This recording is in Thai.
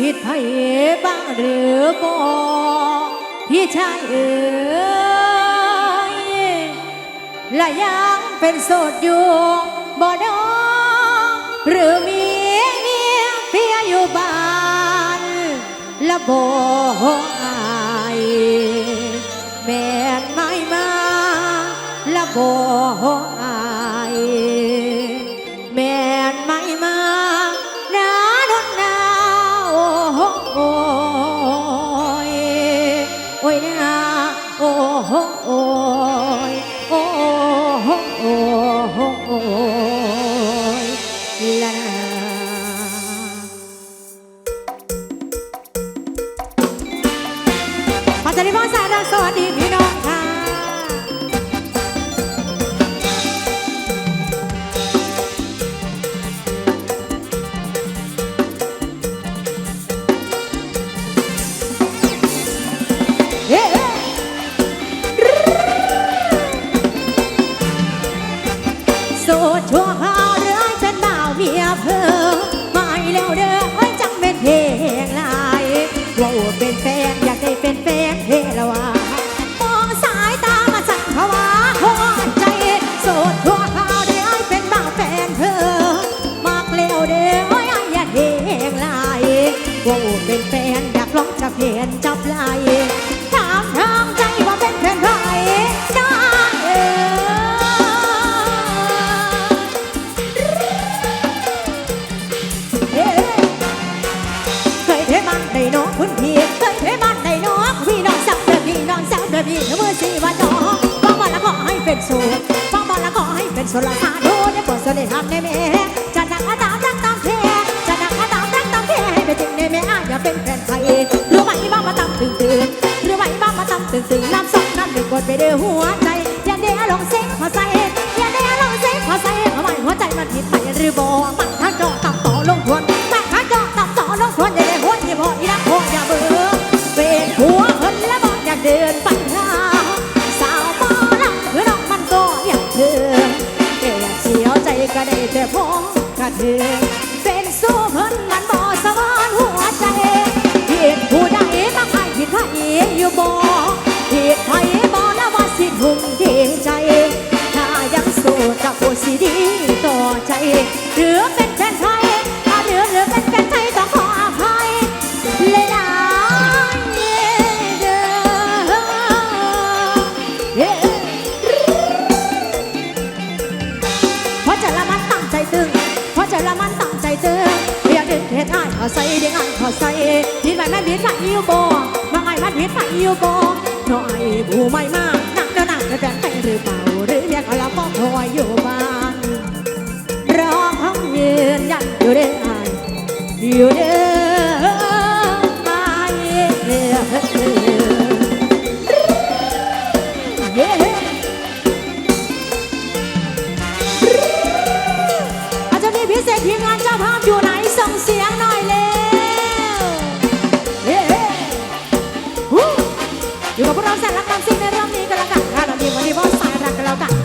ผิดไผบ้างหรือบ่พี่ชายเอ๋ยและยังเป็นโสดอยู่บ่ดอหรือมีเมียเพียอยู่บ้านและบ่อายแม่นไม่มาและบ่อ ยลาลาพัชริพรสายรักสวัสดีพี่น้อง เพนจับลายถามทางใจว่าเป็นเพื่อนใครได้เอ่ยเคยเทมันได้น้องคุณพี่เคยเทมันได้น้องพี่น้องสาวเดือพี่น้องสาวเดือพี่เมื่อสีว่าจองฟังบอลละขอให้เป็นสูตรฟังบอลละขอให้เป็นสุรสาโดในบทสนิททำในแม่จะนักอาตาม กดไปเดือหัวใจ อย่าเดลองเซ็กพอใส่อย่าเดลองเซ็กพอใส่ทำไมหัวใจมันผิดไปหรือบ่มันข้างจอตับต่อลงทวนมันข้างจอตับต่อลงทวนอย่าได้หัวที่พออีรักพออย่าเบื่อเป็นหัวเพิ่นและบอกอยากเดินไปหาสาวมอลำคือน้องมันก็อยากเธอแต่อยากเสียวใจก็ได้แต่พอกระเทือเป็นสู้เพิ่นมันบ่สมานหัว ตึงเพราะใจละมันตั้งใจตึงอยากดึงเทท่ายขอใส่เด้งอันขอใส่ผิดไปไม่ผิดไปอยู่บ่บางไอ้มันผิดไปอยู่บ่น้อยผู้ไม่มากนักเดินนักจะแฟนไปหรือเปล่าหรือเรียกเขาละก็คอยอยู่บ้านรอพังยืนยันอยู่เด้ออ้อยู่เด้อมาเย่เย่ อยู่กับพวกเราแสนรักความซิ่งในเรื่องนี้กันละกันถ้าเราดีวันนี้ว่าสายรักกันแล้วกัน